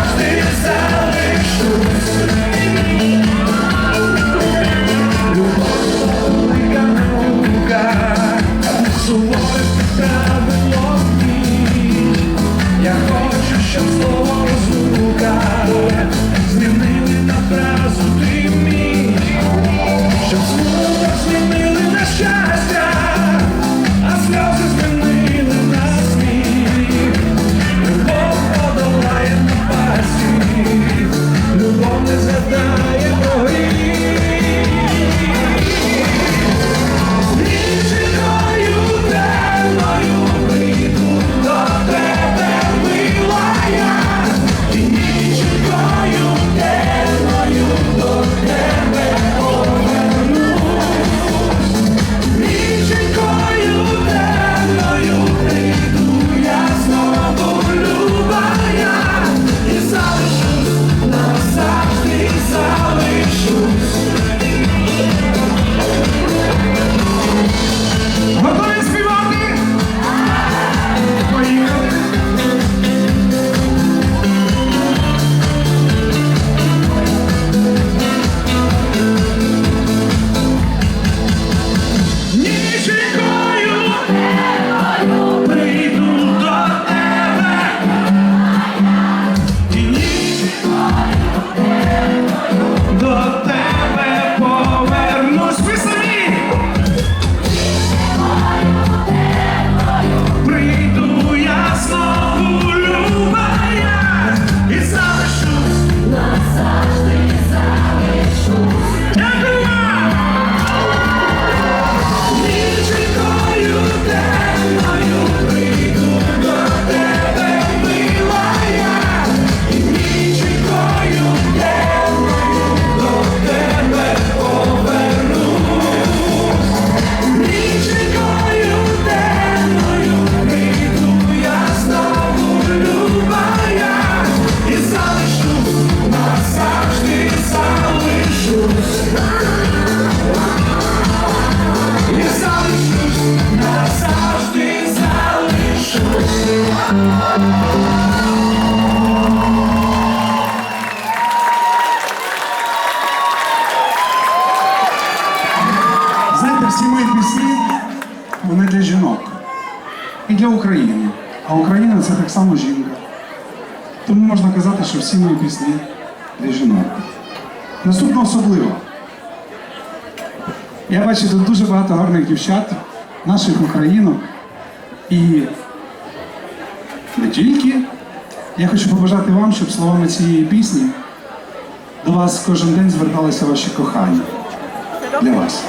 watch this out. само жінка. Тому можна казати, що всі мої пісні для жінок. Наступна особлива. Я бачу тут дуже багато гарних дівчат, наших українок. І не тільки я хочу побажати вам, щоб словами цієї пісні до вас кожен день зверталися ваші кохання. Для вас.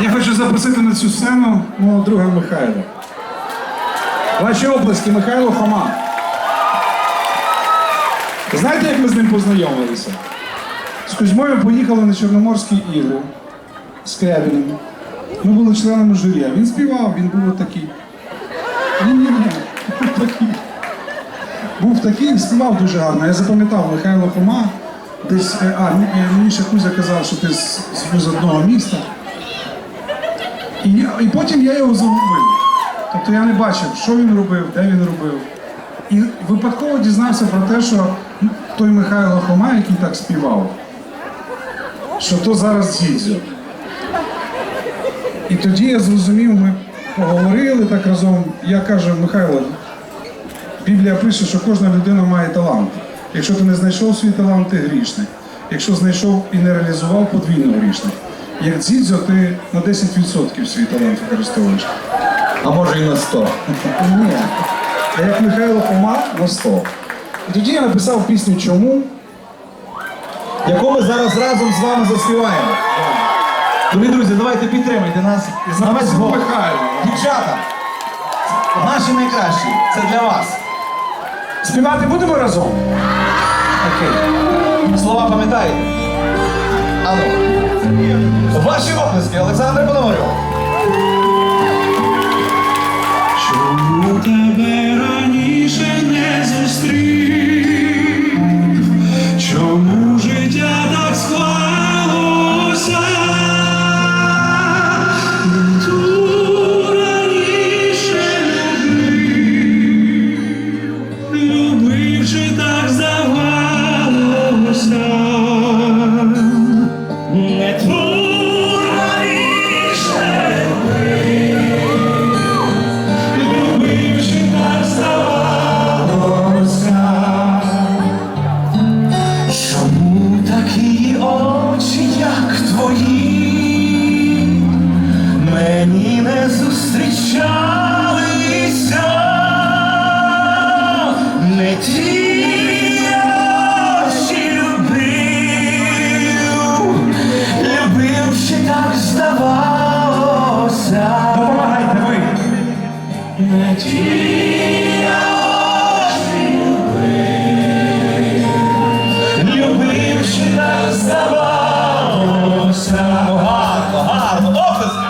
Я хочу запросити на цю сцену мого друга Михайла. Ваші обласки, Михайло Хома. Знаєте, як ми з ним познайомилися? З Кузьмою поїхали на Чорноморські ігри з Крябіним. Ми були членами журі. Він співав, він був такий. Ні-ні-ні, був такий. Був такий співав дуже гарно. Я запам'ятав Михайло Хома. Десь, е, а, е, мені ще Кузя казав, що ти з, з- одного міста. І, і потім я його загубив. Тобто я не бачив, що він робив, де він робив. І випадково дізнався про те, що той Михайло Хома, який так співав, що то зараз Зідзьо. І тоді я зрозумів, ми поговорили так разом. Я кажу, Михайло, Біблія пише, що кожна людина має талант. Якщо ти не знайшов свій талант, ти грішник. Якщо знайшов і не реалізував, подвійно грішник. Як дзідзьо, ти на 10% свій талант використовуєш. А може і на 100. Ні. А як Михайло Хома на 100. І тоді я написав пісню Чому? Яку ми зараз разом з вами заспіваємо. Дорогі друзі, давайте підтримайте нас на весь запросив Дівчата, наші найкращі, це для вас. Співати будемо разом? Окей. Слова пам'ятаєте? Ану. Ваші оплески, Олександр Пономарьов. Гарно, гарно, оплески.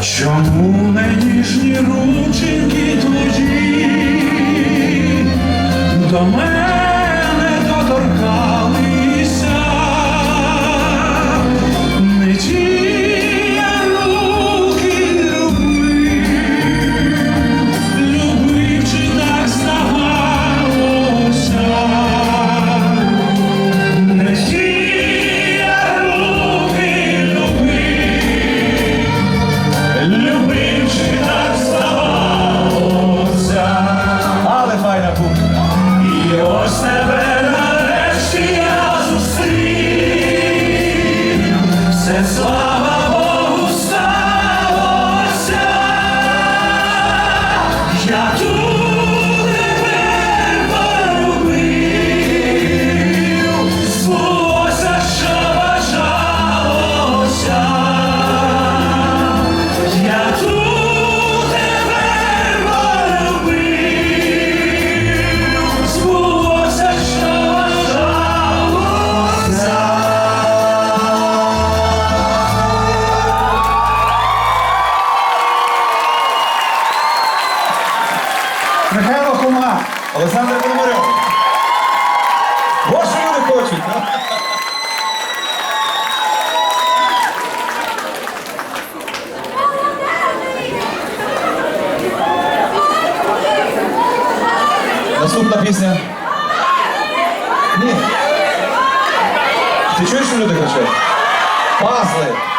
Чому не ніжні рученьки твої до мене Олександр Пономарьов. Ось що люди хочуть. Наступна пісня. Ні. Ти чуєш, що люди кричать? Пазли.